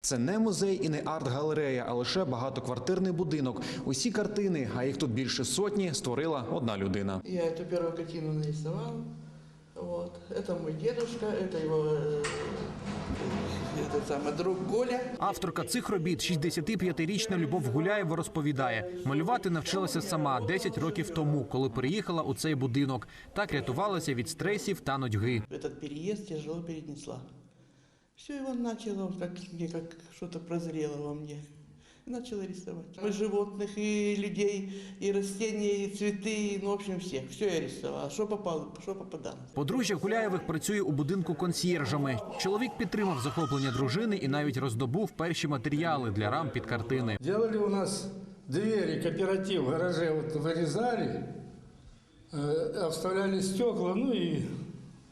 Це не музей і не арт-галерея, а лише багатоквартирний будинок. Усі картини, а їх тут більше сотні, створила одна людина. Я эту первую картину нарисовал. Вот. Это мой дедушка, это его э, этот самый друг Коля. Авторка цих робіт, 65-річна Любов Гуляєва, розповідає, малювати навчилася сама 10 років тому, коли переїхала у цей будинок. Так рятувалася від стресів та нудьги. Этот переезд тяжело перенесла. Все, его начало, вот как, мне как что-то прозрело во мне. И начала рисовать. И животных, и людей, и растения, и цветы, ну, в общем, всех. Все я рисовала. Что попало, что попадало. Подружжя Гуляєвих працює у будинку консьєржами. Чоловік підтримав захоплення дружини і навіть роздобув перші матеріали для рам під картини. Делали у нас двери, кооператив в гараже вот вырезали, э, вставляли стекла, ну и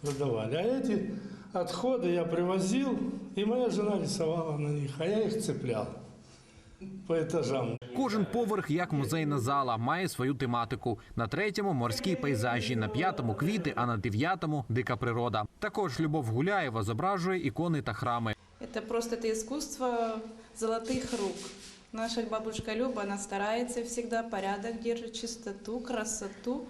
продавали. А эти отходы я привозил, и моя жена рисовала на них, а я их цеплял по этажам. Кожен поверх, як музейна зала, має свою тематику. На третьому морські пейзажі, на п'ятому квіти, а на дев'ятому дика природа. Також Любов Гуляєва зображує ікони та храми. Это просто это искусство золотых рук. Наша бабушка Люба, она старается всегда, порядок держит, чистоту, красоту.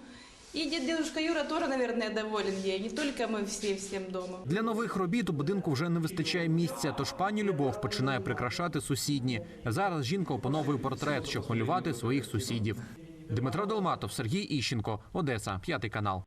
И дідушка Юра теж, мабуть, доволен є. Не тільки ми всі всім вдома. Для нових робіт у будинку вже не вистачає місця, тож пані Любов починає прикрашати сусідні. Зараз жінка опановує портрет, щоб малювати своїх сусідів. Дмитро Долматов, Сергій Іщенко, Одеса, п'ятий канал.